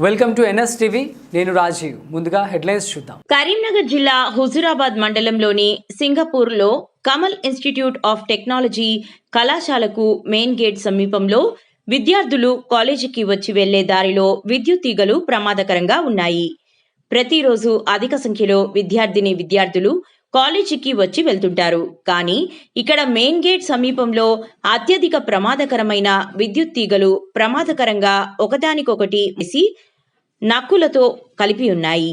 Welcome to NS TV. నేను రాజీవ్. ముందుగా headlines చూద్దాం. కరీంనగర్ జిల్లా హుజురాబాద్ మండలంలోని సింగపూర్లో కమల్ ఇన్స్టిట్యూట్ ఆఫ్ టెక్నాలజీ కళాశాలకు మెయిన్ గేట్ సమీపంలో విద్యార్థులు కాలేజీకి వచ్చి వెళ్ళే దారిలో విద్యుత్ తీగలు ప్రమాదకరంగా ఉన్నాయి. ప్రతిరోజు అధిక సంఖ్యలో విద్యార్థిని విద్యార్థులు కాలేజీకి వచ్చి వెళ్తుంటారు. కానీ ఇక్కడ మెయిన్ గేట్ సమీపంలో అత్యధిక ప్రమాదకరమైన విద్యుత్ తీగలు ప్రమాదకరంగా ఒకదానికొకటి వేసి నక్కులతో కలిపి ఉన్నాయి.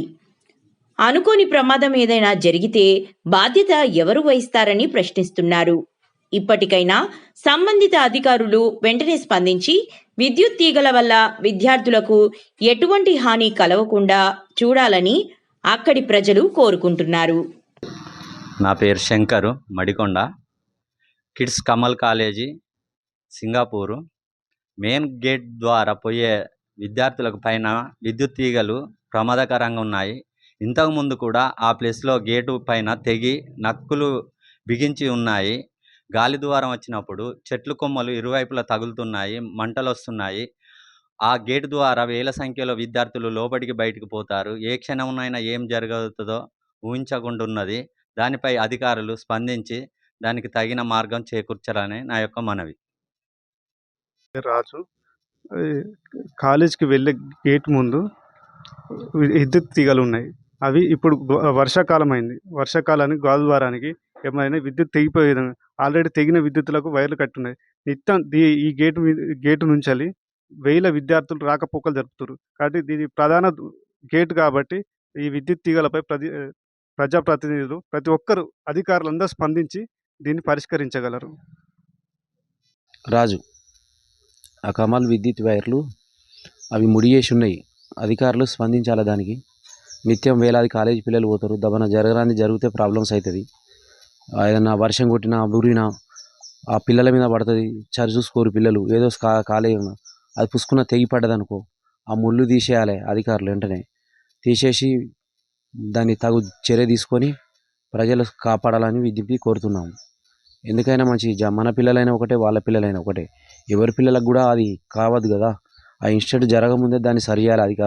అనుకోని ప్రమాదం ఏదైనా జరిగితే బాధ్యత ఎవరు వహిస్తారని ప్రశ్నిస్తున్నారు. ఇప్పటికైనా సంబంధిత అధికారులు వెంటనే స్పందించి విద్యుత్ తీగల వల్ల విద్యార్థులకు ఎటువంటి హాని కలవకుండా చూడాలని అక్కడి ప్రజలు కోరుకుంటున్నారు. నా పేరు Shankar Madikonda. KITS Kamal college Singapur. Main gate ద్వారా పోయే విద్యార్థులకు పైన విద్యుత్ తీగలు ప్రమాదకరంగా ఉన్నాయి. ఇంతకుముందు కూడా ఆ ప్లేస్లో గేటు పైన తెగి నక్కులు బిగించి ఉన్నాయి. గాలి ద్వారం వచ్చినప్పుడు చెట్లు కొమ్మలు ఇరువైపులా తగులుతున్నాయి మంటలు వస్తున్నాయి. ఆ గేటు ద్వారా వేల సంఖ్యలో విద్యార్థులు లోపలికి బయటికి పోతారు. ఏ క్షణమునైనా ఏం జరుగుతుందో ఊహించకుండా ఉన్నది దానిపై అధికారులు స్పందించి దానికి తగిన మార్గం చేకూర్చాలని నా యొక్క మనవి. రాజు కాలేజీకి కాలేజ్కి వెళ్ళే గేట్ ముందు విద్యుత్ తీగలు ఉన్నాయి. అవి ఇప్పుడు వర్షాకాలం అయింది వర్షాకాలానికి గాలిద్వారానికి ఏమైనా విద్యుత్ తెగిపోయే విధంగా ఆల్రెడీ తెగిన విద్యుత్లకు వైర్లు కట్టున్నాయి. నిత్యం దీ ఈ గేటు గేటు నుంచి వేల విద్యార్థులు రాకపోకలు జరుపుతారు కాబట్టి దీని ప్రధాన గేట్ కాబట్టి ఈ విద్యుత్ తీగలపై ప్రతి ప్రజాప్రతినిధులు ప్రతి ఒక్కరు అధికారులందరూ స్పందించి దీన్ని పరిష్కరించగలరు. రాజు ఆ కమాల్ విద్యుత్ వైర్లు అవి ముడియేసి ఉన్నాయి అధికారులు స్పందించాలి దానికి? నిత్యం వేలాది కాలేజీ పిల్లలు పోతారు. దబన జరగరాని జరిగితే ప్రాబ్లమ్స్ అవుతుంది ఏదైనా ఏదన్నా వర్షం కొట్టినా బురినా ఆ పిల్లల మీద పడుతుంది. చరి చూసుకోరు పిల్లలు. ఏదో కా కాలేజీ ఉన్నా అది పుసుకున్న తెగి పడ్డదనుకో ఆ ముళ్ళు తీసేయాలి అధికారులు వెంటనే. తీసేసి దాన్ని తగు చర్య తీసుకొని ప్రజలు కాపాడాలని విజ్ఞప్తి కోరుతున్నాము. ఎందుకైనా మంచి జ మన పిల్లలైనా ఒకటే వాళ్ళ పిల్లలైనా ఒకటే. ఎవరి పిల్లలకు కూడా అది కావద్దు కదా. ఆ ఇన్సిడెంట్ జరగముందే దాన్ని సరి అధికారులు.